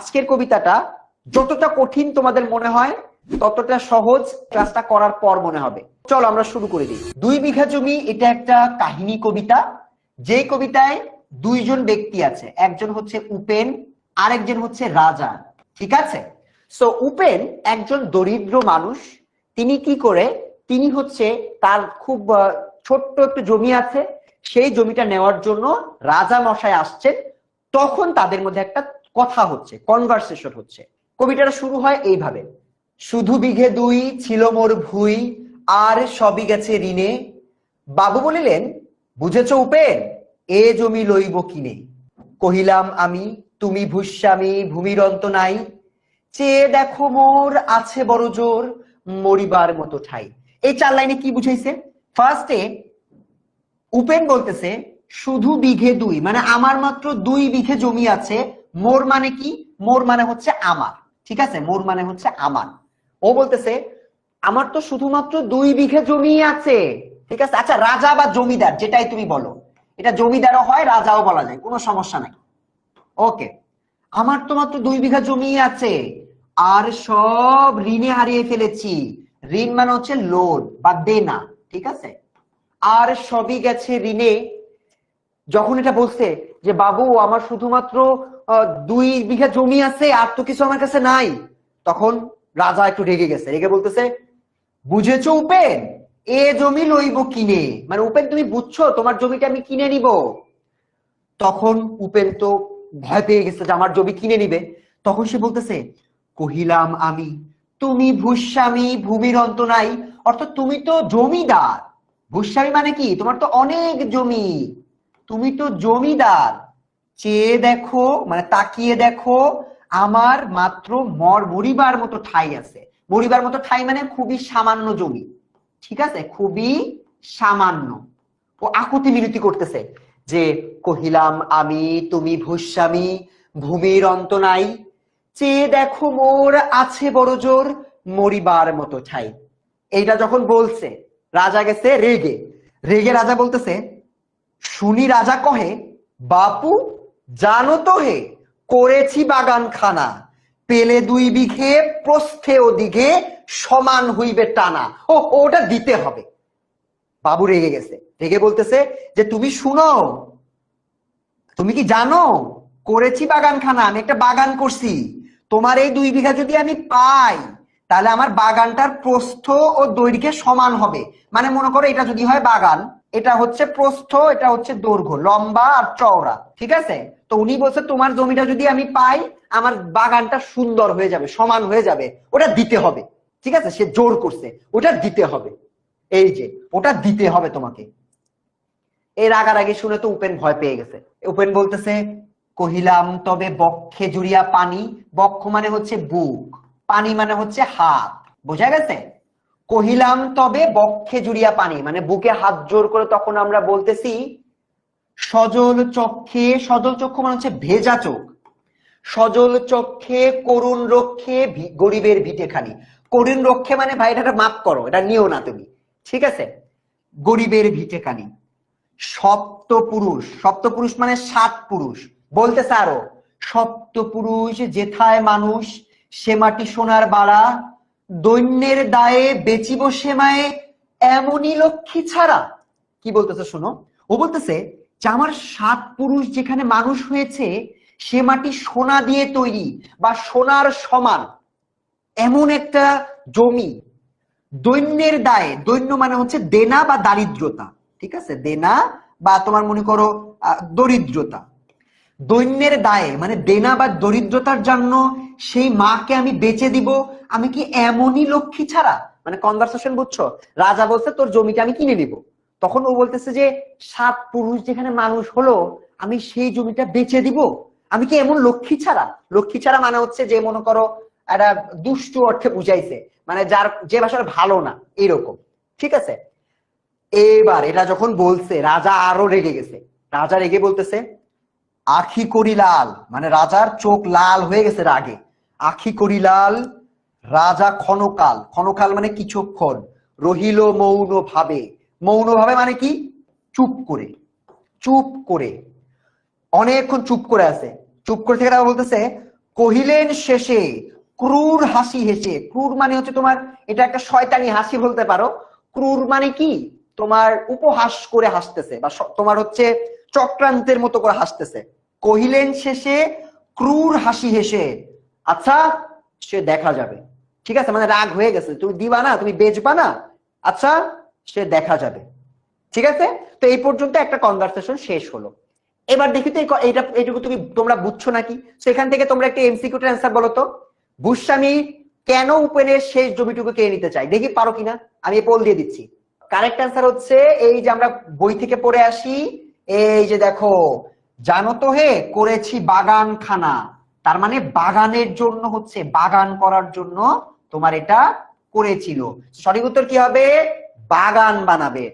আজকের কবিতাটা যতটা কঠিন তোমাদের মনে হয়, ততটা সহজ ক্লাসটা করার পর মনে হবে। চলো আমরা শুরু করে দিই। দুই বিঘা জমি, এটা একটা কাহিনী কবিতা। যে কবিতায় দুইজন ব্যক্তি আছে, একজন হচ্ছে উপেন, আরেকজন হচ্ছে রাজা। ঠিক আছে? সো উপেন একজন দরিদ্র মানুষ। তিনি কি করে? তিনি হচ্ছে তার খুব ছোট্ট একটু জমি আছে। সেই জমিটা নেওয়ার জন্য রাজা মশাই আসছেন। তখন তাদের মধ্যে একটা কথা হচ্ছে কনভারসেশন হচ্ছে। কবিতাটা শুরু হয় এইভাবে। শুধু বিঘে দুই ছিল মোর ভুই, আর সবই গেছে ঋণে। বাবু বলিলেন, বুঝেছ উপেন, এ জমি লইব কিনে? কহিলাম আমি, তুমি ভূস্বামী ভূমির অন্ত নাই। চেয়ে দেখো মোর আছে বড় জোর, মরিবার মতো ঠাই। এই চার লাইনে কি বুঝাইছে? ফার্স্টে উপেন বলতেছে, শুধু বিঘে দুই মানে আমার মাত্র দুই বিঘে জমি আছে মোর মানে কি? মোর মানে হচ্ছে আমার। ঠিক আছে? মোর মানে হচ্ছে আমার। ও বলতেছে, আমার তো শুধুমাত্র দুই বিঘে জমি আছে। ঠিক আছে? আচ্ছা রাজা বা জমিদার, যেটাই তুমি বলো। এটা জমিদারও হয়, রাজাও বলা যায়। কোনো সমস্যা নাই। ওকে। আমার তো মাত্র দুই বিঘা জমি আছে। আর সব ঋণে হারিয়ে ফেলেছি। ঋণ মানে হচ্ছে লোন বা দেনা। ঠিক আছে? আর সবই গেছে ঋণে। যখন এটা বলছে যে, বাবু, আমার শুধুমাত্র দুই বিঘা জমি আছে আর তো কিছু আমার কাছে নাই। তখন রাজা একটু রেগে গেছে। রেগে বলতেছে, বুঝেছ উপেন? এ জমি লইব কিনে। মানে উপেন, তুমি বুঝছ? তোমার জমিটা আমি কিনে নিব। তখন উপেন তো ভয় পেয়ে গেছে যে আমার জমি কিনে নিবে। তখন সে বলতেছে, কহিলাম আমি, তুমি ভূস্বামী, ভূমির অন্ত নাই। অর্থাৎ তুমি তো জমিদার। ভূস্বামী মানে কি? তোমার তো অনেক জমি। তুমি তো জমিদার। চেয়ে দেখো মানে তাকিয়ে দেখো, আমার মাত্র মর মরিবার মতো ঠাই আছে। মরিবার মতো ঠাই মানে খুবই সামান্য জমি। ঠিক আছে? খুবই সামান্য। ও আকুতি মিনতি করতেছে যে, কহিলাম, আমি, তুমি ভূস্বামী, ভূমির অন্ত নাই। চেয়ে দেখো মোর আছে বড় জোর মরিবার মতো ঠাই। এইটা যখন বলছে, রাজা গেছে রেগে। রেগে রাজা বলতেছে, শুনি রাজা কহে, বাপু জানো তো হে, করেছি বাগান খানা পেলে দুই বিঘে, প্রস্থে ওদিকে, সমান হইবে টানা। ও ওটা দিতে হবে। বাবু রেগে গেছে। রেগে বলতেছে যে, তুমি শুনো তুমি কি জানো? করেছি বাগানখানা, আমি একটা বাগান করছি। তোমার এই দুই বিঘা যদি আমি পাই, তাহলে আমার বাগানটার প্রস্থ ও দৈর্ঘ্যে সমান হবে। মানে মনে করো এটা যদি হয় বাগান এটা হচ্ছে প্রস্থ, এটা হচ্ছে দৈর্ঘ্য, লম্বা আর চওড়া, ঠিক আছে? তো উনি বলছে, তোমার জমিটা যদি আমি পাই, আমার বাগানটা সুন্দর হয়ে যাবে, সমান হয়ে যাবে, ওটা দিতে হবে। ঠিক আছে? সে জোর করছে, ওটা দিতে হবে। এই যে, ওটা দিতে হবে তোমাকে। এই আগে শুনে তো উপেন ভয় পেয়ে গেছে। উপেন বলতেছে, কহিলাম, তবে বক্ষে জুড়িয়া পানি, বক্ষ মানে হচ্ছে বুক, পানি মানে হচ্ছে হাত। বোঝা গেছে? কহিলাম, তবে বক্ষে জুড়িয়া পানি। মানে বুকে হাত জোর করে তখন আমরা বলতেছি, সজল চক্ষে সজল চক্ষু মানে হচ্ছে ভেজা চোখ। সজল চক্ষে করুণ রক্ষে গরিবের ভিটে খালি করুণ রক্ষে মানে ভাই, এটা মাফ করো, এটা নিও না তুমি। ঠিক আছে? গরিবের ভিটে খালি সপ্ত পুরুষ সপ্ত পুরুষ মানে সাত পুরুষ। বলতেছে আরও সপ্ত পুরুষ যেথায় মানুষ, সে মাটি সোনার বাড়া দৈন্যের দায়ে বেচিব সেমায়ে এমনই লক্ষ্মী ছাড়া। কি বলতেছে শোনো? ও বলতেছে যে আমার সাত পুরুষ যেখানে মানুষ হয়েছে, সে মাটি সোনা দিয়ে তৈরি বা সোনার সমান। এমন একটা জমি। দৈন্যের দায়ে, দৈন্য মানে হচ্ছে দেনা বা দারিদ্রতা। ঠিক আছে? দেনা বা তোমার মনে করো দরিদ্রতা। দৈন্যের দায়ে মানে দেনা বা দরিদ্রতার জন্য সেই মাকে আমি বেচে দিব, আমি কি এমনই লক্ষ্মী ছাড়া? মানে কনভারসেশন বুঝছ? রাজা বলছে, তোর জমিটা আমি কিনে নিব। তখন ও বলতেছে যে, সাত পুরুষ যেখানে মানুষ হলো, আমি সেই জমিটা বেচে দিব। আমি কি এমন লক্ষ্মী ছাড়া? লক্ষ্মী ছাড়া মানে হচ্ছে যে, মনে করো, একটা দুষ্টু অর্থে বুঝাইছে। মানে যার, যে ভাষার ভালো না, এরকম। ঠিক আছে? এবার এটা যখন বলছে, রাজা আরও রেগে গেছে। রাজা রেগে বলতেছে আখি করি লাল। মানে রাজার চোখ লাল হয়ে গেছে রাগে। আখি করি লাল, রাজা ক্ষণকাল। ক্ষণকাল মানে কিছুক্ষণ। রহিল মৌন ভাবে। মৌন ভাবে মানে কি? চুপ করে। চুপ করে। অনেকক্ষণ চুপ করে আছে। চুপ করে থেকে বলতেছে, কহিলেন শেষে, ক্রুর হাসি হেসে। ক্রুর মানে হচ্ছে তোমার, এটা একটা শয়তানি হাসি বলতে পারো। ক্রুর মানে কি? তোমার উপহাস করে হাসতেছে বা তোমার হচ্ছে চক্রান্তের মতো করে হাসতেছে। কহিলেন শেষে, ক্রূর হাসি হেসে আচ্ছা সে দেখা যাবে। ঠিক আছে মানে রাগ হয়ে গেছে, তুমি দিবা না, তুমি বেচবা না? আচ্ছা সে দেখা যাবে। ঠিক আছে? তো এই পর্যন্ত একটা কনভারসেশন শেষ হলো। এবার দেখি তো এইটা এইটুকু তুমি তোমরা বুঝছ নাকি? সেখান থেকে তোমরা একটা এমসিকিউটার অ্যান্সার বলো তো। ভূস্বামী কেন উপেনের শেষ জমিটুকু কে নিতে চাই দেখি পারো কিনা? আমি পোল দিয়ে দিচ্ছি। কারেক্ট অ্যান্সার হচ্ছে এই যে আমরা বই থেকে পড়ে আসি, এই যে দেখো জানো তো হে, করেছি বাগান খানা তার মানে বাগানের জন্য হচ্ছে, বাগান করার জন্য তোমার এটা করেছিল। সঠিক উত্তর কি হবে? বাগান বানাবে।